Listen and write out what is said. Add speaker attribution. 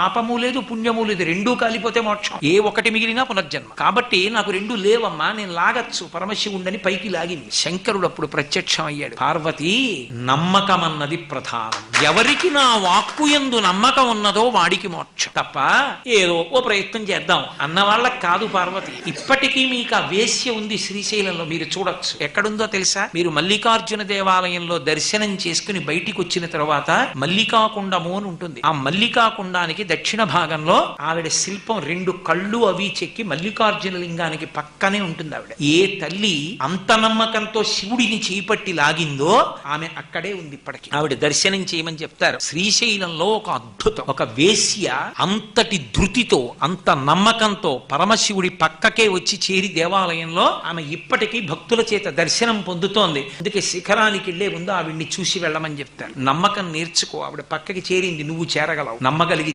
Speaker 1: పాపము లేదు పుణ్యము లేదు రెండూ కాలిపోతే మోక్షం. ఏ ఒకటి మిగిలినా పునర్జన్మ. కాబట్టి నాకు రెండు లేవమ్మా నేను లాగచ్చు. పరమశివుండని పైకి లాగింది. శంకరుడు అప్పుడు ప్రత్యక్షం అయ్యాడు. పార్వతి నమ్మకం అన్నది ప్రధానం. ఎవరికి నా వాక్కు ఎందు నమ్మకం ఉన్నదో వాడికి మోక్షం. తప్ప ఏదో ఓ ప్రయత్నం చేద్దాం. అన్న వాళ్ళకి కాదు పార్వతి. ఇప్పటికీ మీకు ఆ వేశ్య ఉంది శ్రీశైలంలో మీరు చూడొచ్చు. ఎక్కడుందో తెలుసా? మీరు మల్లికార్జున దేవాలయంలో దర్శనం చేసుకుని బయటికి వచ్చిన తర్వాత మల్లికాకుండము అని ఉంటుంది. ఆ మల్లికాకుండానికి దక్షిణ భాగంలో ఆవిడ శిల్పం రెండు కళ్ళు అవి చెక్కి మల్లికార్జున లింగానికి పక్కనే ఉంటుంది ఆవిడ. ఏ తల్లి అంత నమ్మకంతో శివుడిని చేపట్టి లాగిందో ఆమె అక్కడే ఉంది ఇప్పటికి. ఆవిడ దర్శనం చేయమని చెప్తారు. శ్రీశైలంలో ఒక అద్భుతం. ఒక వేశ్య అంతటి ధృతితో అంత నమ్మకంతో పరమశివుడి పక్కకే వచ్చి చేరి దేవాలయంలో ఆమె ఇప్పటికీ భక్తుల చేత దర్శనం పొందుతోంది. అందుకే శిఖరానికి వెళ్ళే ముందు ఆవిడ్ని చూసి వెళ్ళమని చెప్తారు. నమ్మకం నేర్చుకో ఆవిడ పక్కకి చేరింది నువ్వు చేరగలవు. నమ్మగలిగి